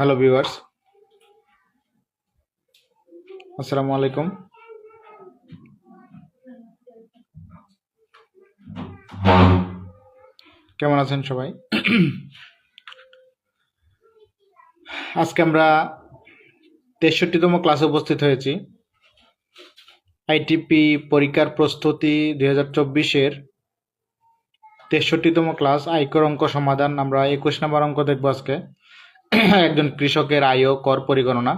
Hello viewers আসসালামু আলাইকুম কেমন আছেন সবাই? আজকে আমরা তেষট্টিতম ক্লাসে উপস্থিত হয়েছি। আইটিপি পরীক্ষার প্রস্তুতি দুই হাজার চব্বিশের তেষট্টিতম ক্লাস আয়কর অঙ্ক সমাধান। আমরা একুশ নম্বর অঙ্ক দেখব আজকে। একজন কৃষকের আয় ও কর পরিগণনা।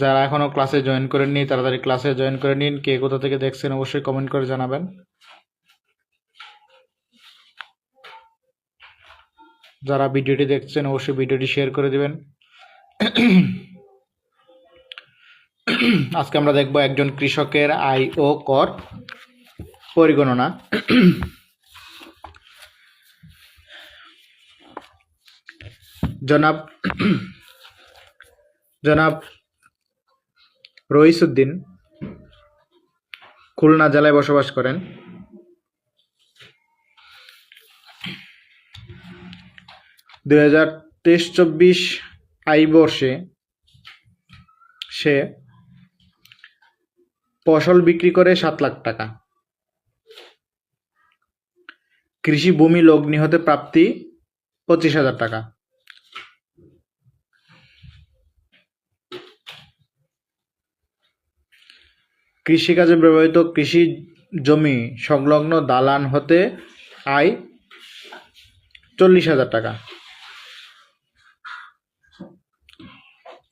যারা এখনও ক্লাসে জয়েন করেননি, তাড়াতাড়ি ক্লাসে জয়েন করে নিন। কে কোথা থেকে দেখছেন অবশ্যই কমেন্ট করে জানাবেন। যারা ভিডিওটি দেখছেন, অবশ্যই ভিডিওটি শেয়ার করে দিবেন। আজকে আমরা দেখব একজন কৃষকের আয় ও কর পরিগণনা। জনাব জনাব রইসুদ্দিন খুলনা জেলায় বসবাস করেন। দুই হাজার তেইশ চব্বিশ আই বর্ষে সে ফসল বিক্রি করে সাত লাখ টাকা। কৃষি ভূমি লগ্নি হতে প্রাপ্তি পঁচিশ হাজার টাকা। কৃষিকাজে ব্যবহৃত কৃষি জমি সংলগ্ন দালান হতে আয় চল্লিশ হাজার টাকা।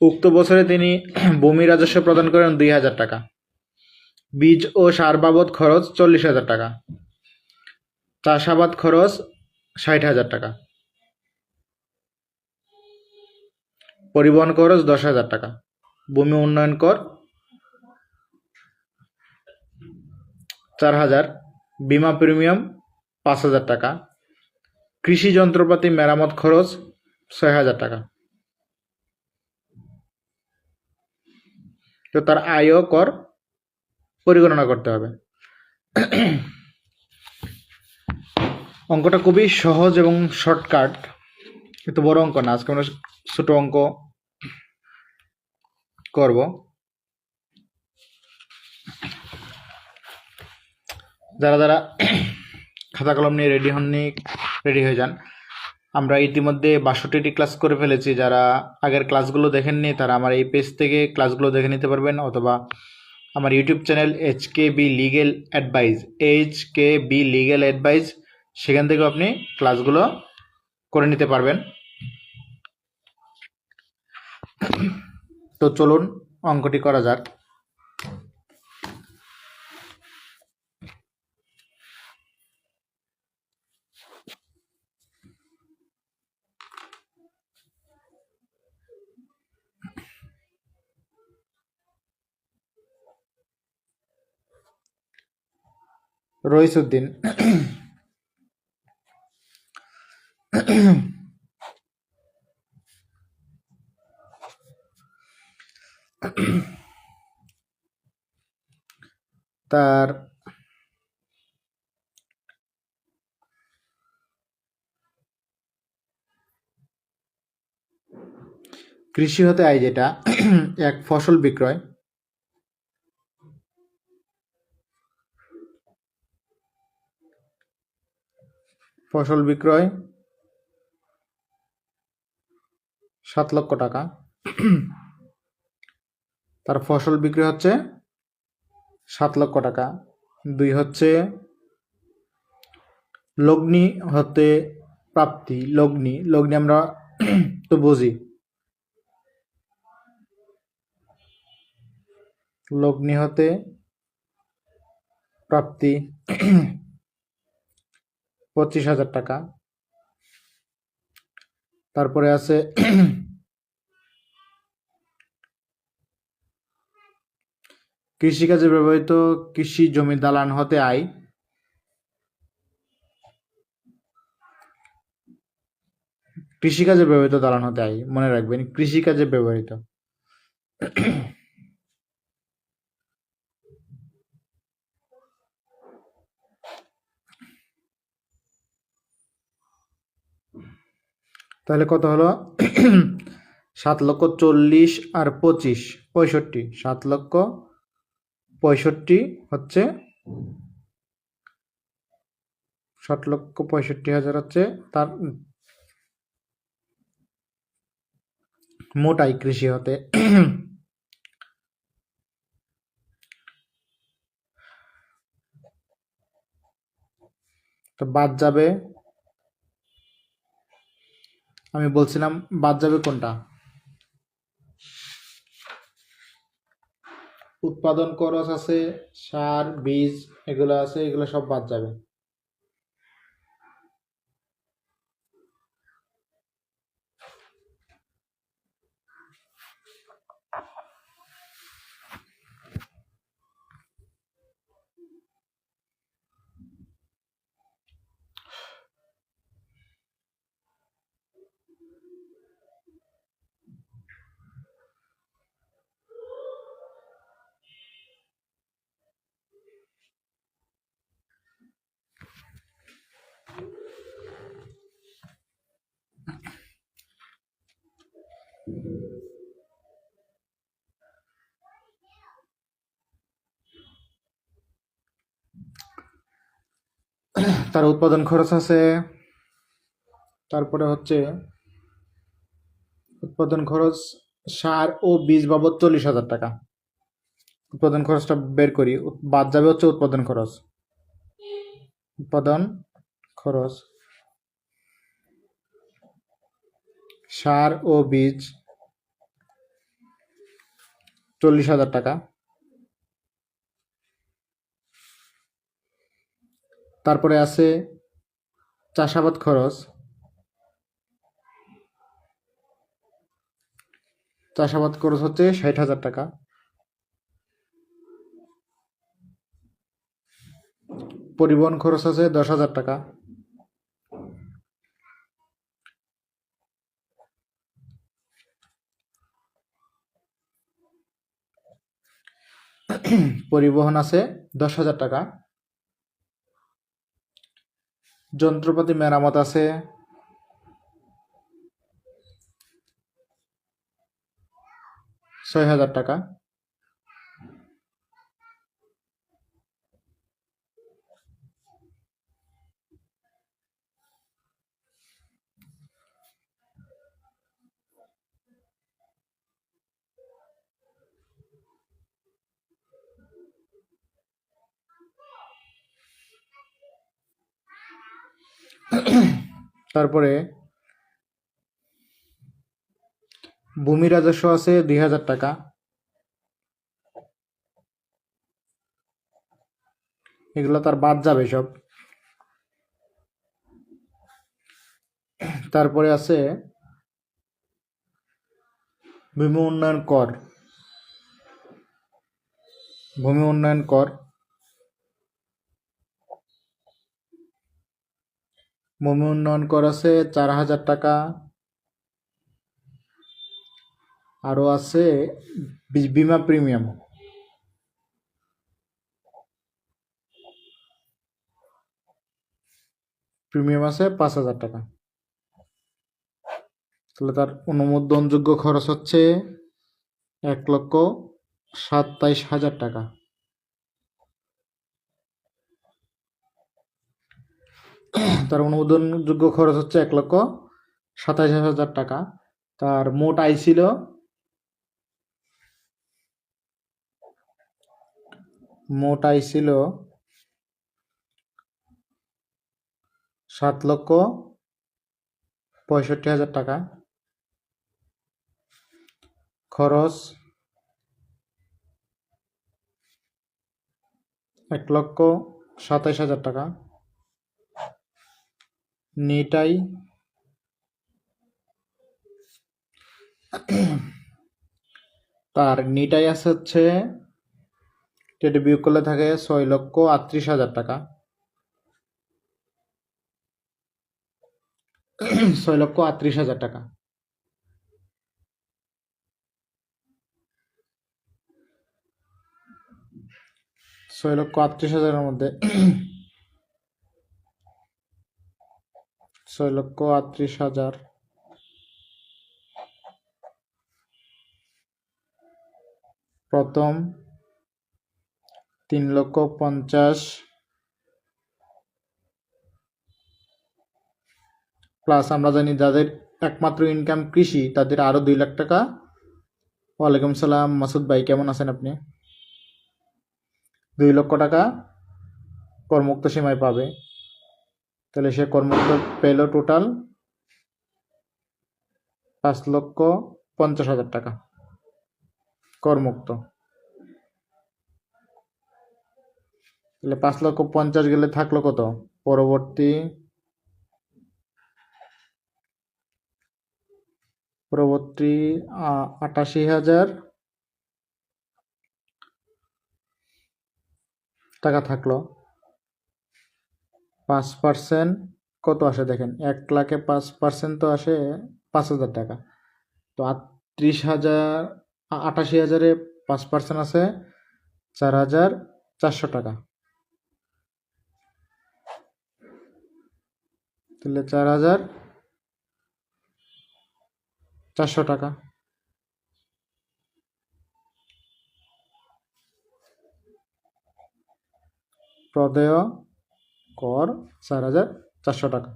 উক্ত বছরে তিনি ভূমি রাজস্ব প্রদান করেন দুই হাজার টাকা। বীজ ও সার বাবদ খরচ চল্লিশ হাজার টাকা। চাষাবাদ খরচ ষাট হাজার টাকা। পরিবহন খরচ দশ হাজার টাকা। ভূমি উন্নয়ন কর চার হাজার, বিমা প্রিমিয়াম পাঁচ হাজার টাকা, কৃষি যন্ত্রপাতি মেরামত খরচ ছয় হাজার টাকা। তো তার আয় কর পরিগণনা করতে হবে। অঙ্কটা খুবই সহজ এবং শর্টকাট, কিন্তু বড় অঙ্ক না, আজকে আমরা ছোট অঙ্ক করব। যারা যারা খাতা কলম নিয়ে রেডি হননি রেডি হয়ে যান। আমরা ইতিমধ্যে বাষট্টিটি ক্লাস করে ফেলেছি। যারা আগের ক্লাসগুলো দেখেননি, তারা আমার এই পেজ থেকে ক্লাসগুলো দেখে নিতে পারবেন। অথবা আমার YouTube channel H K B legal advice H K B legal advice সেখান থেকেও আপনি ক্লাসগুলো করে নিতে পারবেন। তো চলুন, অঙ্কটি করা যাক। রইসুদ্দিন। তার কৃষি হতে আয় যেটা এক ফসল বিক্রয়। ফসল বিক্রয় সাত লক্ষ টাকা। তার ফসল বিক্রি হচ্ছে সাত লক্ষ টাকা। দুই হচ্ছে লগ্নি হতে প্রাপ্তি, লগ্নি। লগ্নি আমরা তো বুঝি। লগ্নি হতে প্রাপ্তি। পঁচিশ হাজার টাকা। তারপরে আছে কৃষিকাজে ব্যবহৃত কৃষি জমি দালান হতে আয়। কৃষিকাজে ব্যবহৃত দালান হতে আয়, মনে রাখবেন, কৃষিকাজে ব্যবহৃত। তাহলে কত হলো? সাত লক্ষ চল্লিশ আর পঁচিশ, পঁয়ষট্টি। সাত লক্ষ পঁয়ষট্টি হচ্ছে, ষাট লক্ষ পঁয়ষট্টি হাজার হচ্ছে তার মোট আয় কৃষি হতে। তো বাদ যাবে আমি বলছিলাম, বাদ যাবে কোনটা? উৎপাদন খরচ আছে, সার, বীজ, এগুলো আছে, এগুলো সব বাদ যাবে। তার উৎপাদন খরচ আছে, তারপরে হচ্ছে উৎপাদন খরচ সার ও বীজ বাবদ চল্লিশ হাজার টাকা। উৎপাদন খরচটা বের করি বাদ যাবে হচ্ছে উৎপাদন খরচ। উৎপাদন খরচ সার ও বীজ চল্লিশ হাজার টাকা। তারপরে আছে চাষাবাদ খরচ চাষাবাদ খরচ হচ্ছে ষাট হাজার টাকা। পরিবহন খরচ আছে দশ হাজার টাকা। পরিবহন আছে দশ হাজার টাকা। যন্ত্রপাতি মেরামত আছে। ছয় হাজার টাকা। তারপরে ভূমি রাজস্ব আছে দুই হাজার টাকা। এগুলো তার বাদ যাবে সব। তারপরে আছে ভূমি উন্নয়ন কর। ভূমি উন্নয়ন কর। ভূমি উন্নয়ন কর আছে চার হাজার টাকা। আরও আছে বিমা প্রিমিয়াম। প্রিমিয়াম আছে পাঁচ হাজার টাকা। তাহলে তার অনুমোদনযোগ্য খরচ হচ্ছে এক লক্ষ সাতাইশ হাজার টাকা। তার অনুমোদনযোগ্য খরচ হচ্ছে এক লক্ষ সাতাইশ হাজার টাকা। তার মোট আয় ছিল মোট আয় ছিল সাত লক্ষ পঁয়ষট্টি হাজার টাকা। খরচ এক লক্ষ সাতাইশ হাজার টাকা। নিটাই। তার নিটাই আছে হচ্ছে, যেটা বিয়োগ করলে থাকে ছয় লক্ষ আটত্রিশ হাজার টাকা। ছয় লক্ষ আটত্রিশ হাজার টাকা। ছয় লক্ষ আটত্রিশ হাজারের মধ্যে ছয় লক্ষ আটত্রিশ হাজার। প্রথম, তিন লক্ষ পঞ্চাশ। প্লাস আমরা জানি যাদের একমাত্র ইনকাম কৃষি, তাদের আরও দুই লাখ টাকা। ওয়ালাইকুম সালাম, মাসুদ ভাই, কেমন আছেন আপনি? দুই লক্ষ টাকা করমুক্ত সীমায় পাবে। তাহলে সে করমুক্ত পেল টোটাল পাঁচ লক্ষ পঞ্চাশ হাজার টাকা। করমুক্ত। তাহলে পাঁচ লক্ষ পঞ্চাশ গেলে থাকল কত? পরবর্তী পরবর্তী আটাশি হাজার টাকা থাকল। পাঁচ পার্সেন্ট কত আসে দেখেন? এক লাখে পাঁচ পার্সেন্ট তো আসে পাঁচ হাজার টাকা। তো আটত্রিশ হাজার, আটাশি হাজারে পাঁচ পার্সেন্ট আছে, চার হাজার চারশো টাকা। তাহলে চার হাজার চারশো টাকা। প্রদেয় কর চার হাজার চারশো টাকা।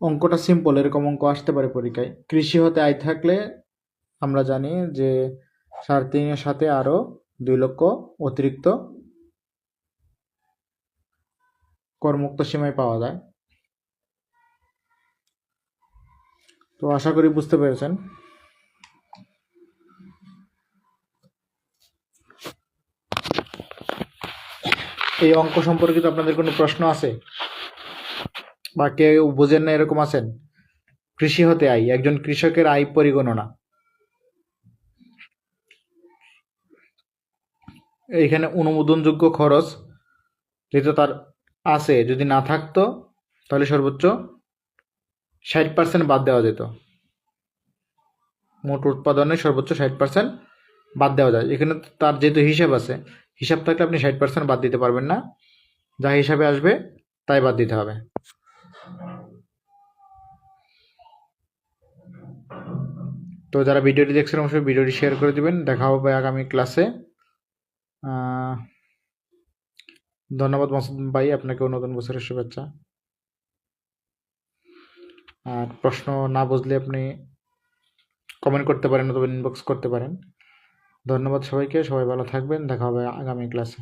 অঙ্কটা সিম্পল এরকম অঙ্ক আসতে পারে পরীক্ষায়। কৃষি হতে আয় থাকলে আমরা জানি যে সাড়ে তিনের সাথে আরও দুই লক্ষ অতিরিক্ত করমুক্ত সীমায় পাওয়া যায়। তো আশা করি বুঝতে পেরেছেন। এই অঙ্ক সম্পর্কিত আপনাদের কোনো প্রশ্ন আছে? বা কেউ বোঝেন না এরকম আছেন? কৃষি হতে আয়, একজন কৃষকের আয় পরিগণনা। এইখানে অনুমোদনযোগ্য খরচ যেহেতু তার আছে, যদি না থাকতো তাহলে সর্বোচ্চ ষাট পার্সেন্ট বাদ দেওয়া যেত। মোট উৎপাদনে সর্বোচ্চ ষাট পার্সেন্ট বাদ দেওয়া যায়। এখানে তার যেহেতু হিসেব আছে হিসাব থাকলে আপনি ষাট পার্সেন্ট বাদ দিতে পারবেন না। যা হিসাবে আসবে, তাই বাদ দিতে হবে। তো যারা ভিডিওটি দেখছেন, অবশ্যই ভিডিওটি শেয়ার করে দিবেন। দেখা হবে আগামী ক্লাসে ধন্যবাদ মাসুদ ভাই আপনাকেও নতুন বছরের শুভেচ্ছা। আর প্রশ্ন না বুঝলে আপনি কমেন্ট করতে পারেন অথবা ইনবক্স করতে পারেন। ধন্যবাদ সবাইকে সবাই ভালো থাকবেন দেখা হবে আগামী ক্লাসে